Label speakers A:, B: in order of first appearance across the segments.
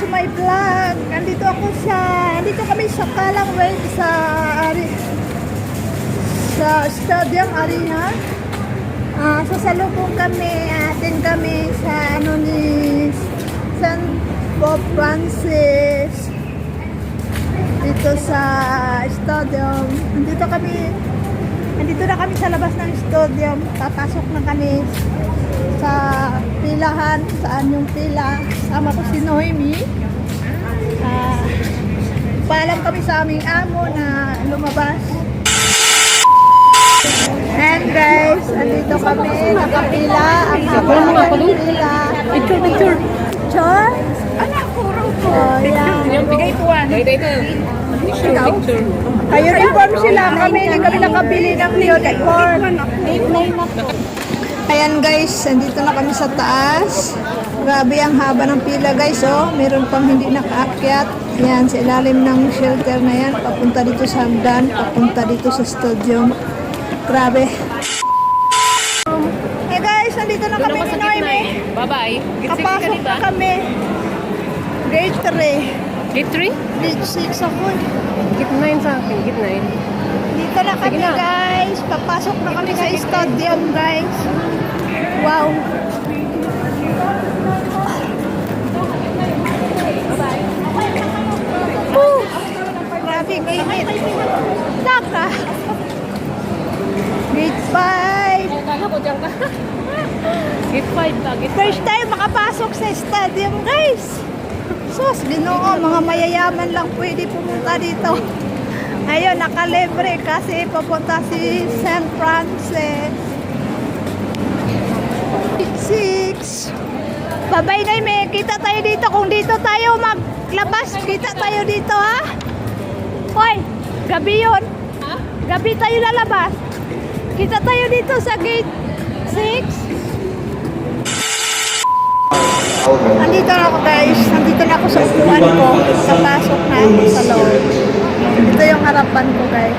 A: to my vlog. Andito ako sa, andito kami sa Kalang Way sa Ari, sa Stadium Arena. Ah, sasalubong kami, atin kami sa ano ni San Pope Francis dito sa stadium. Andito kami, andito na kami sa labas ng stadium. Papasok na kami sa pilahan, saan yung pila. Sama ko si Noemi. Ah, paalam kami sa aming amo na lumabas. And guys, andito kami, nakapila, ang ng pila.
B: Picture, picture.
A: Char? Oh, yan.
B: Yung bigay ko ah. Ito, ito. Picture, picture.
A: Ay, uniform sila. Kami, hindi kami nakabili ng uniform. Ayan guys, andito na kami sa taas. Grabe ang haba ng pila guys, oh. Meron pang hindi nakaakyat. Yan, sa ilalim ng shelter na yan. Papunta dito sa hagdan, papunta dito sa stadium. Grabe. Hey guys, andito na kami ni Noemi.
B: eh. Bye-bye. Gate 6 ka
A: Kapasok na kami. Grade 3.
B: Gate 3?
A: Grade 6 ako.
B: Gate 9 sa akin. Gate 9.
A: Dito na kami guys. Papasok na kami sa stadium guys. Wow. Grabe ang init. Naka. Grade 5.
B: Kala ko dyan ka. Gate 5 ka. Gate
A: First time makapasok sa stadium guys. Sus, ginoo, mga mayayaman lang pwede pumunta dito. Ayun, nakalibre kasi papunta si St. Francis. Six. Babay na may kita tayo dito. Kung dito tayo maglabas, kita tayo dito ha. Hoy, gabi yun. Gabi tayo lalabas. Kita tayo dito sa gate 6. Nandito na ako guys. Nandito na ako sa upuan ko. Kapasok na sa loob. Ito yung harapan ko guys.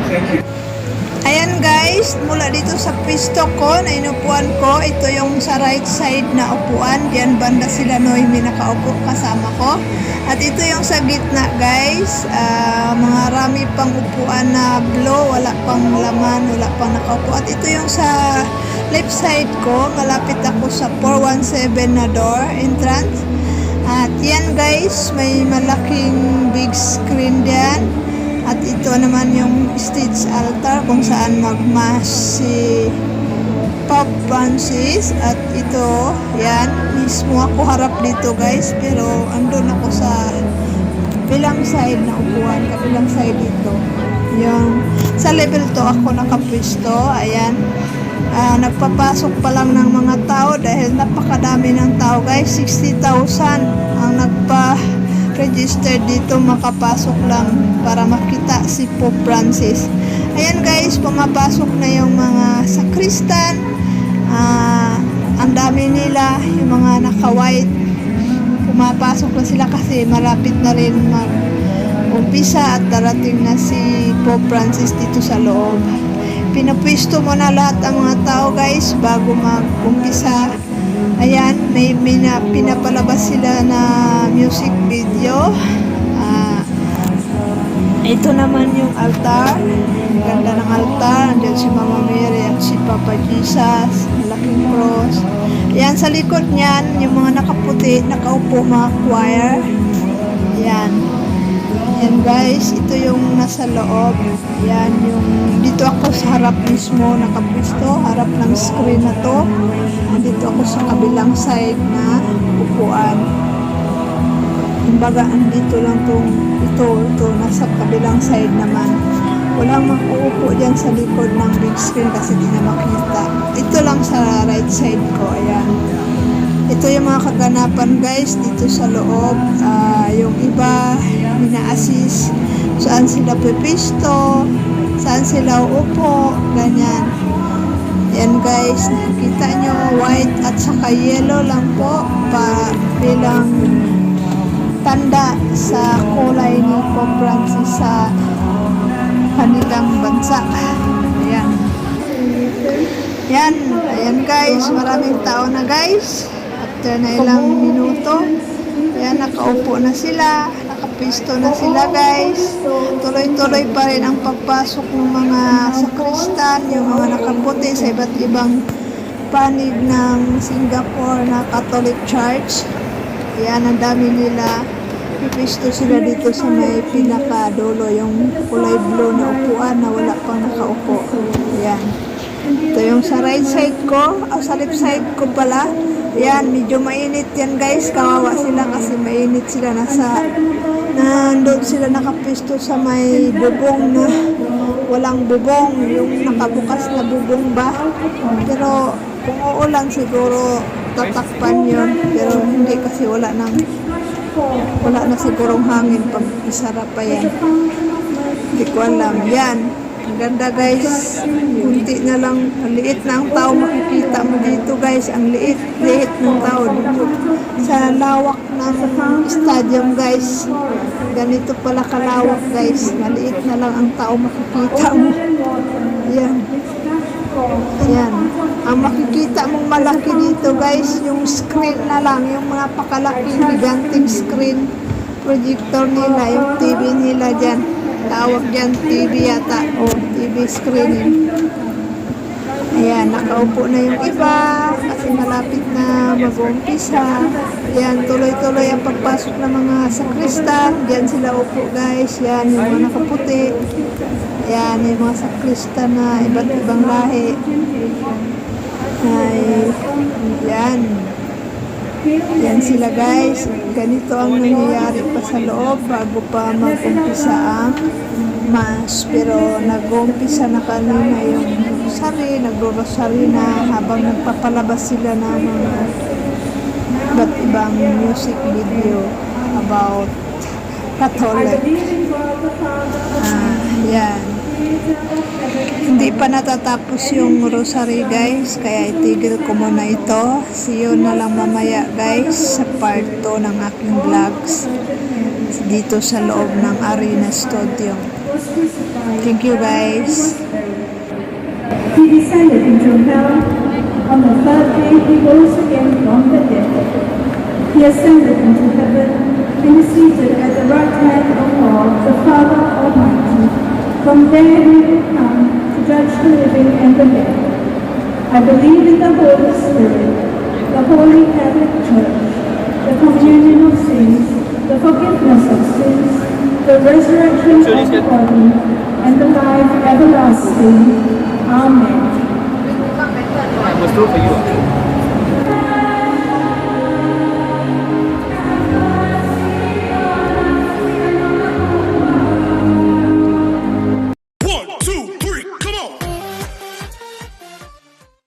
A: Guys, mula dito sa pwesto ko na inupuan ko, ito yung sa right side na upuan. Diyan banda sila Noemi nakaupo kasama ko. At ito yung sa gitna guys, Ah, mga rami pang upuan na blow, wala pang laman, wala pang nakaupo. At ito yung sa left side ko, malapit ako sa 417 na door entrance. At yan guys, may malaking big screen diyan. At ito naman yung stage altar kung saan magmas si Pope Francis. At ito, yan, mismo ako harap dito guys. Pero andun ako sa bilang side na upuan, kabilang side dito. Yung, sa level 2 ako nakapwesto, ayan. Ah, nagpapasok pa lang ng mga tao dahil napakadami ng tao guys 60,000 ang nagpa-register dito makapasok lang para makita si Pope Francis. Ayan guys pumapasok na yung mga sakristan. Ah, ang dami nila yung mga naka-white. Pumapasok na sila kasi malapit na rin mag umpisa at darating na si Pope Francis dito sa loob. Pinapwisto mo na lahat ang mga tao guys bago mag-umpisa. Ayan, may mina, pinapalabas sila na music video. Ah, ito naman yung altar. Ganda ng altar. Andiyan si Mama Mary at si Papa Jesus. Malaking cross. Ayan, sa likod niyan, yung mga nakaputi, nakaupo mga choir. Ayan. Yan guys, ito yung nasa loob. Yan yung dito ako sa harap mismo nakapwesto, harap ng screen na to. Dito ako sa kabilang side na upuan. Kumbaga, andito lang tong ito, ito, nasa kabilang side naman. Walang makuupo dyan sa likod ng big screen kasi di na makita. Ito lang sa right side ko, ayan. Ito yung mga kaganapan guys dito sa loob. Ah, yung iba, ina-assist saan sila pipisto, saan sila uupo, ganyan. Yan guys, nakikita nyo, white at saka yellow lang po pa bilang tanda sa kulay ni Pope Francis sa kanilang bansa. Ayan. Yan, ayan guys, maraming tao na guys. After na ilang minuto, ayan, nak nakaupo na sila, nakapisto na sila guys. Tuloy-tuloy pa rin ang pagpasok ng mga sakristan, yung mga nakaputi sa iba't ibang panig ng Singapore na Catholic Church. Yan, ang dami nila. Pipisto sila dito sa may pinakadulo, yung kulay blue na upuan na wala pang nakaupo. Yan. Ito yung sa right side ko, o sa left side ko pala. Yan, medyo mainit yan guys. Kawawa sila kasi mainit sila. Nasa, nandun sila nakapisto sa may bubong na walang bubong. Yung nakabukas na bubong ba. Pero kung uulan siguro tatakpan yun. Pero hindi kasi wala nang wala na sigurong hangin pag isara pa yan. Hindi ko alam. Yan. Ang ganda guys. Kunti na lang. Ang liit na ang tao makikita mo dito guys. Ang liit, liit ng tao dito. Sa lawak ng stadium guys. Ganito pala kalawak guys. Maliit na lang ang tao makikita mo. Yan. Yan. Ang makikita mong malaki dito guys, yung screen na lang, yung mga pakalaking giganting screen projector nila, yung TV nila dyan. Tawag dyan TV yata, o TV screening. Ayan, nakaupo na yung iba kasi malapit na mag-umpisa. Ayan, tuloy-tuloy ang pagpasok ng mga sakristan. Diyan sila upo guys. Yan, yung mga nakaputi. Ayan, yung mga sakristan na iba't ibang lahi. Ay, yan. Yan sila guys. Ganito ang nangyayari pa sa loob bago pa mag-umpisa ang mass. Pero nag-umpisa na kanina yung rosary, nagro-rosary na habang nagpapalabas sila ng mga iba't ibang music video about Catholic. Ah, yan. Hindi pa natatapos yung rosary guys, kaya itigil ko muna ito. See you na lang mamaya guys sa part 2 ng aking vlogs dito sa loob ng Arena Studio. Thank you guys.
C: He descended into hell. On the third day he rose again from the dead. He ascended into heaven and is seated at the right hand of God, the Father Almighty. From there um, he will come to judge the living and the dead. I believe in the Holy Spirit, the Holy Catholic Church, the communion of saints, the forgiveness of sins, the resurrection of the body, and the life everlasting. Amen.
D: I was true for you.